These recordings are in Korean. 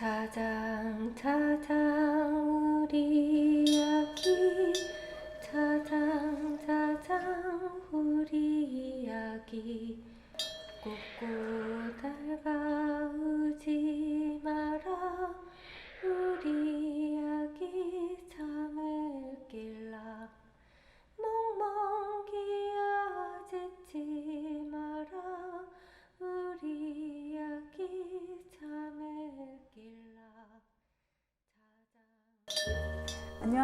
자장 자장 우리 아기. 자장 자장 우리 아기. 꾹꾹 달가우지 마라. 우리 아기 잠을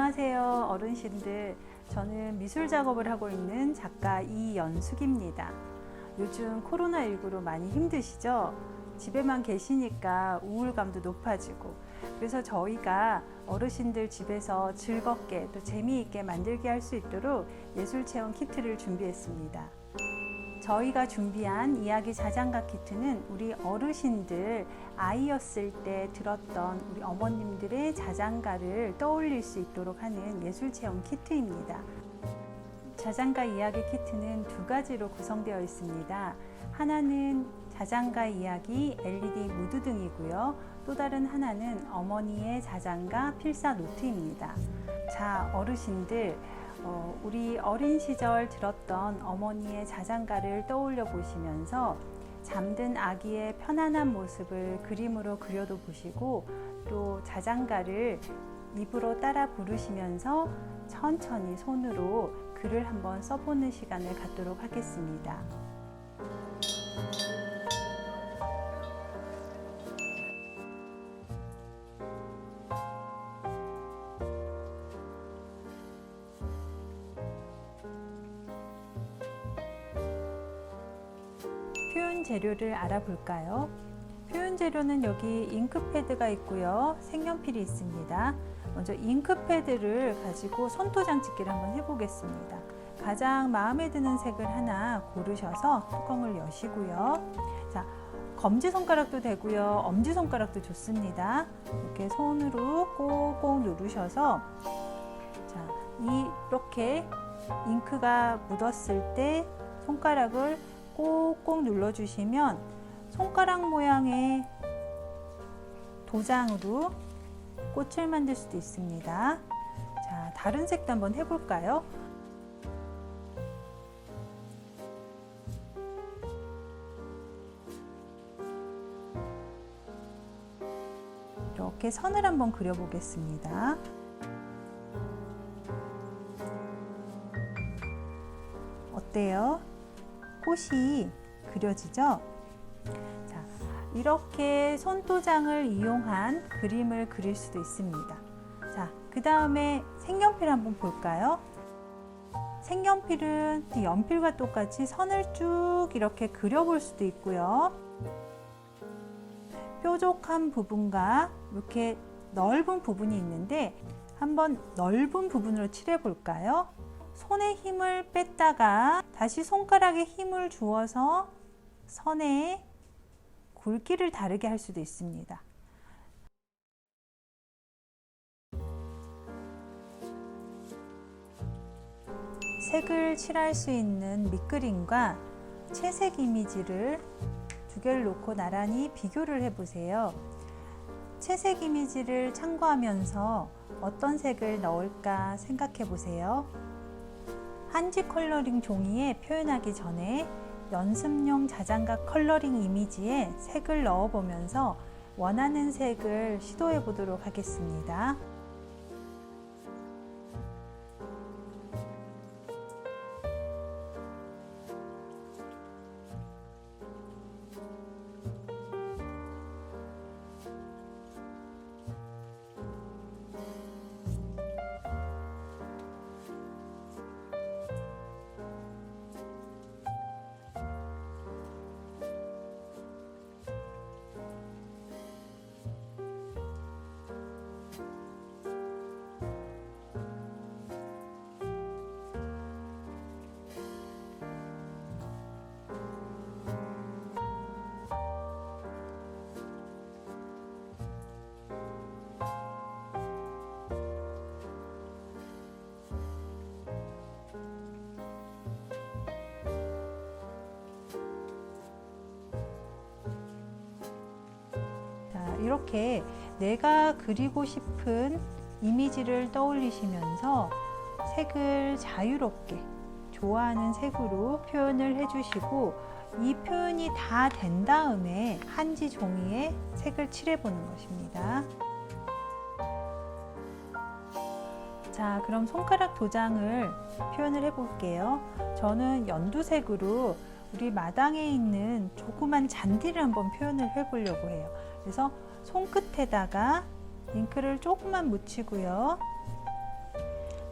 안녕하세요, 어르신들. 저는 미술 작업을 하고 있는 작가 이연숙입니다. 요즘 코로나19로 많이 힘드시죠? 집에만 계시니까 우울감도 높아지고. 그래서 저희가 어르신들 집에서 즐겁게 또 재미있게 만들게 할 수 있도록 예술 체험 키트를 준비했습니다. 저희가 준비한 이야기 자장가 키트는 우리 어르신들 아이였을 때 들었던 우리 어머님들의 자장가를 떠올릴 수 있도록 하는 예술 체험 키트입니다. 자장가 이야기 키트는 두 가지로 구성되어 있습니다. 하나는 자장가 이야기 LED 무드 등이고요. 또 다른 하나는 어머니의 자장가 필사 노트입니다. 자, 어르신들, 어, 우리 어린 시절 들었던 어머니의 자장가를 떠올려 보시면서 잠든 아기의 편안한 모습을 그림으로 그려도 보시고 또 자장가를 입으로 따라 부르시면서 천천히 손으로 글을 한번 써보는 시간을 갖도록 하겠습니다. 표현 재료를 알아볼까요? 표현 재료는 여기 잉크패드가 있고요. 색연필이 있습니다. 먼저 잉크패드를 가지고 손도장 찍기를 한번 해보겠습니다. 가장 마음에 드는 색을 하나 고르셔서 뚜껑을 여시고요. 자, 검지손가락도 되고요. 엄지손가락도 좋습니다. 이렇게 손으로 꼭꼭 누르셔서 자, 이렇게 잉크가 묻었을 때 손가락을 꼭꼭 눌러주시면 손가락 모양의 도장으로 꽃을 만들 수도 있습니다. 자, 다른 색도 한번 해볼까요? 이렇게 선을 한번 그려보겠습니다. 어때요? 꽃이 그려지죠? 자, 이렇게 손도장을 이용한 그림을 그릴 수도 있습니다. 자, 그 다음에 색연필 한번 볼까요? 색연필은 연필과 똑같이 선을 쭉 이렇게 그려볼 수도 있고요. 뾰족한 부분과 이렇게 넓은 부분이 있는데 한번 넓은 부분으로 칠해 볼까요? 손에 힘을 뺐다가 다시 손가락에 힘을 주어서 선에 굵기를 다르게 할 수도 있습니다. 색을 칠할 수 있는 밑그림과 채색 이미지를 두 개를 놓고 나란히 비교를 해보세요. 채색 이미지를 참고하면서 어떤 색을 넣을까 생각해 보세요. 한지 컬러링 종이에 표현하기 전에 연습용 자장가 컬러링 이미지에 색을 넣어 보면서 원하는 색을 시도해 보도록 하겠습니다. 이렇게 내가 그리고 싶은 이미지를 떠올리시면서 색을 자유롭게 좋아하는 색으로 표현을 해주시고 이 표현이 다 된 다음에 한지 종이에 색을 칠해보는 것입니다. 자, 그럼 손가락 도장을 표현을 해볼게요. 저는 연두색으로 우리 마당에 있는 조그만 잔디를 한번 표현을 해보려고 해요. 그래서 손끝에다가 잉크를 조금만 묻히고요.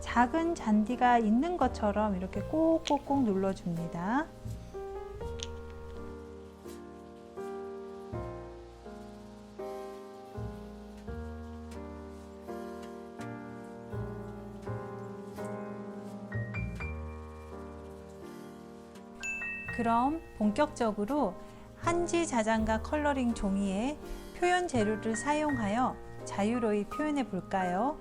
작은 잔디가 있는 것처럼 이렇게 꼭꼭꼭 눌러줍니다. 그럼 본격적으로 한지 자장가 컬러링 종이에 표현 재료를 사용하여 자유로이 표현해 볼까요?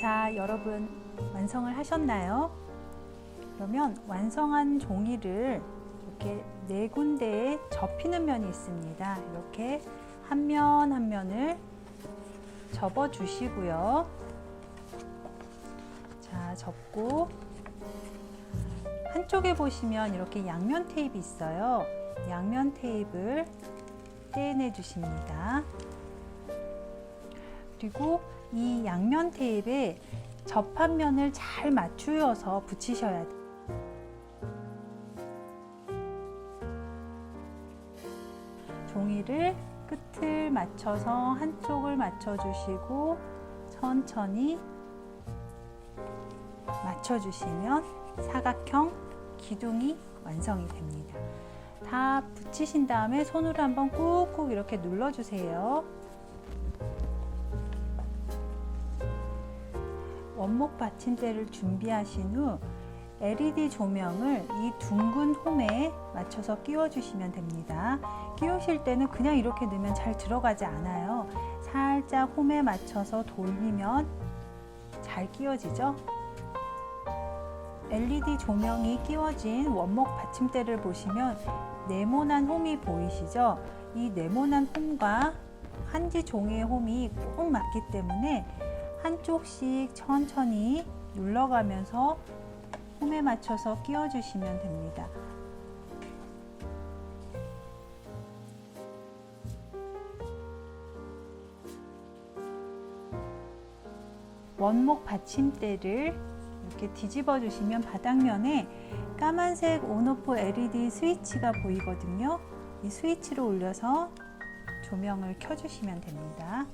자, 여러분 완성을 하셨나요? 그러면 완성한 종이를 이렇게 네 군데에 접히는 면이 있습니다. 이렇게 한 면 한 면을 접어 주시고요. 자, 접고 한쪽에 보시면 이렇게 양면 테이프 있어요. 양면 테이프를 떼내 주십니다. 그리고 이 양면 테이프에 접한 면을 잘 맞추어서 붙이셔야 돼요. 종이를 끝을 맞춰서 한쪽을 맞춰주시고 천천히 맞춰주시면 사각형 기둥이 완성이 됩니다. 다 붙이신 다음에 손으로 한번 꾹꾹 이렇게 눌러주세요. 원목 받침대를 준비하신 후 LED 조명을 이 둥근 홈에 맞춰서 끼워 주시면 됩니다. 끼우실 때는 그냥 이렇게 넣으면 잘 들어가지 않아요. 살짝 홈에 맞춰서 돌리면 잘 끼워지죠? LED 조명이 끼워진 원목 받침대를 보시면 네모난 홈이 보이시죠? 이 네모난 홈과 한지 종이의 홈이 꼭 맞기 때문에 한쪽씩 천천히 눌러가면서 홈에 맞춰서 끼워주시면 됩니다. 원목 받침대를 이렇게 뒤집어 주시면 바닥면에 까만색 온오프 LED 스위치가 보이거든요. 이 스위치를 올려서 조명을 켜주시면 됩니다.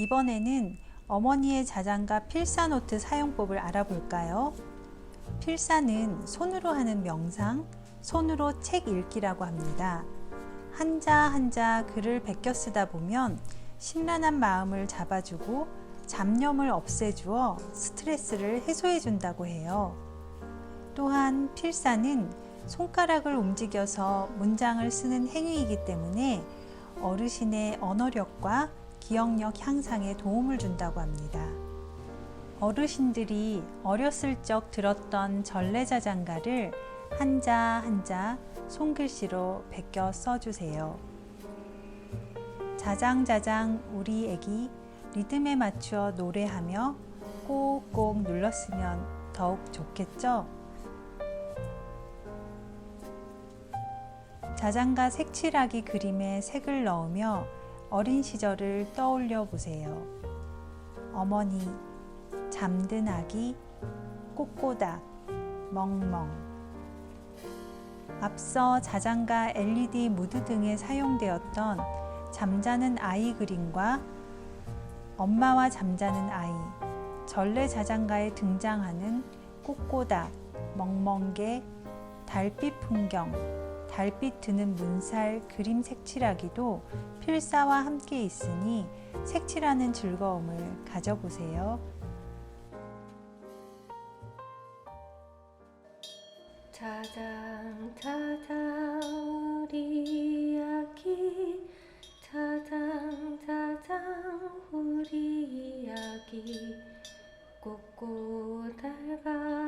이번에는 어머니의 자장가 필사노트 사용법을 알아볼까요? 필사는 손으로 하는 명상, 손으로 책 읽기라고 합니다. 한자 한자 글을 베껴 쓰다 보면 심란한 마음을 잡아주고 잡념을 없애주어 스트레스를 해소해 준다고 해요. 또한 필사는 손가락을 움직여서 문장을 쓰는 행위이기 때문에 어르신의 언어력과 기억력 향상에 도움을 준다고 합니다. 어르신들이 어렸을 적 들었던 전래자장가를 한자 한자 손글씨로 베껴 써주세요. 자장자장 우리 애기 리듬에 맞추어 노래하며 꼭꼭 눌렀으면 더욱 좋겠죠? 자장가 색칠하기 그림에 색을 넣으며 어린 시절을 떠올려 보세요. 어머니, 잠든 아기, 꼬꼬닥, 멍멍. 앞서 자장가 LED 무드 등에 사용되었던 잠자는 아이 그림과 엄마와 잠자는 아이, 전래 자장가에 등장하는 꼬꼬닥, 멍멍개, 달빛 풍경, 달빛 드는 문살, 그림 색칠하기도 필사와 함께 있으니 색칠하는 즐거움을 가져보세요. 타당 타당 우리 이야기 타당 타당 우리 이야기 꽃꽃 알바